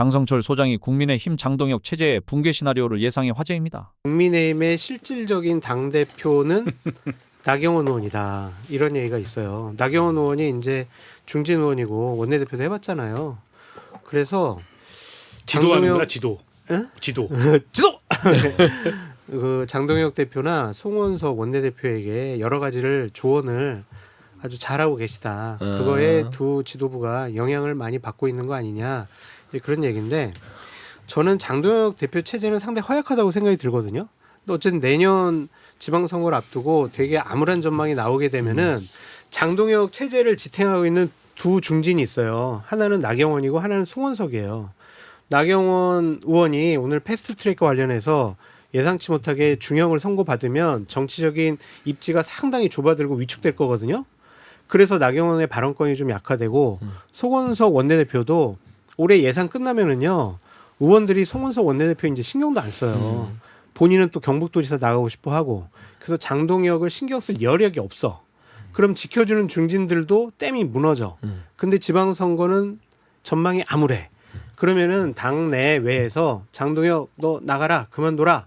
장성철 소장이 국민의힘 장동혁 체제의 붕괴 시나리오를 예상해 화제입니다. 국민의힘의 실질적인 당 대표는 나경원 의원이다 이런 얘기가 있어요. 나경원 의원이 이제 중진 의원이고 원내대표도 해봤잖아요. 그래서 지도하는구나 장동혁- 지도. 응? 지도. 지도 그 장동혁 대표나 송원석 원내대표에게 여러 가지를 조언을 아주 잘하고 계시다. 아. 그거에 두 지도부가 영향을 많이 받고 있는 거 아니냐 이제 그런 얘기인데 저는 장동혁 대표 체제는 상당히 허약하다고 생각이 들거든요. 근데 어쨌든 내년 지방선거를 앞두고 되게 암울한 전망이 나오게 되면은 장동혁 체제를 지탱하고 있는 두 중진이 있어요. 하나는 나경원이고 하나는 송원석이에요. 나경원 의원이 오늘 패스트트랙과 관련해서 예상치 못하게 중형을 선고받으면 정치적인 입지가 상당히 좁아들고 위축될 거거든요. 그래서 나경원의 발언권이 좀 약화되고 송원석 원내대표도 올해 예상 끝나면은요 의원들이 송원석 원내대표 이제 신경도 안 써요. 본인은 또 경북도지사 나가고 싶어 하고 그래서 장동혁을 신경 쓸 여력이 없어. 그럼 지켜주는 중진들도 댐이 무너져. 근데 지방선거는 전망이 암울해. 그러면은 당내 외에서 장동혁 너 나가라 그만둬라